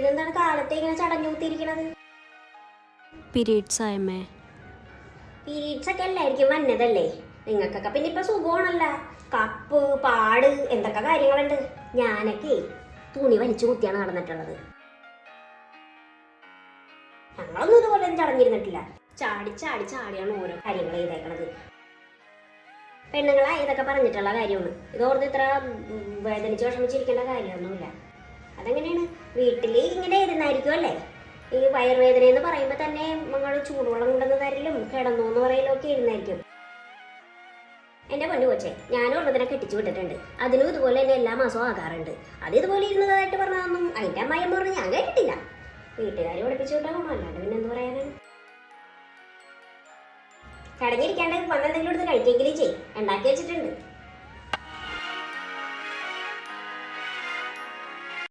ഇതെന്താണ് കാലത്തെ ഇങ്ങനെ ചടഞ്ഞു കുത്തിയിരിക്കണത് പീരീഡ്സ് ആയമ്മേ പീരീഡ്സ് ഒക്കെ എല്ലായിരിക്കും വന്നതല്ലേ? നിങ്ങൾക്കൊക്കെ പിന്നെ ഇപ്പൊ സുഖമാണല്ല. കപ്പ് പാട് എന്തൊക്കെ കാര്യങ്ങളുണ്ട്? ഞാനൊക്കെ തുണി വലിച്ചു കുത്തിയാണ് നടന്നിട്ടുള്ളത്. ഞങ്ങളൊന്നും ഇതുപോലെ ഒന്നും ചടഞ്ഞിരുന്നിട്ടില്ല. ചാടി ചാടി ചാടിയാണ് ഓരോ കാര്യങ്ങൾ ചെയ്തേക്കണത്. പെണ്ണുങ്ങളെ ഇതൊക്കെ പറഞ്ഞിട്ടുള്ള കാര്യമാണ്. ഇതോർത്ത് ഇത്ര വേദനിച്ച് വിഷമിച്ചിരിക്കേണ്ട കാര്യമൊന്നുമില്ല. അതെങ്ങനെയാണ്? വീട്ടിൽ ഇങ്ങനെ ഇരുന്നായിരിക്കും അല്ലേ? ഈ വയറുവേദന എന്ന് പറയുമ്പോൾ തന്നെ നിങ്ങൾ ചൂടുവെള്ളം കൊണ്ടെന്ന് തരലും കിടന്നു എന്ന് പറയലും ഒക്കെ ഇരുന്നായിരിക്കും. എന്റെ പൊന്നു കൊച്ചെ ഞാനും ഉള്ളതിനെ കെട്ടിച്ചു വിട്ടിട്ടുണ്ട്. അതിനും ഇതുപോലെ തന്നെ എല്ലാ മാസവും ആകാറുണ്ട്. അത് ഇതുപോലെ ഇരുന്നതായിട്ട് പറഞ്ഞതൊന്നും അതിന്റെ അമ്മായിയമ്മ പറഞ്ഞ് ഞാൻ കേട്ടിട്ടില്ല. വീട്ടുകാർ പഠിപ്പിച്ചു വിട്ടാകും അല്ലാണ്ട് പിന്നെ എന്ത് പറയാനാണ്? കടഞ്ഞിരിക്കാണ്ട് വന്നെന്തെങ്കിലും എടുത്ത് കഴിക്കെങ്കിലും ചെയ്യും. ഉണ്ടാക്കി വെച്ചിട്ടുണ്ട്.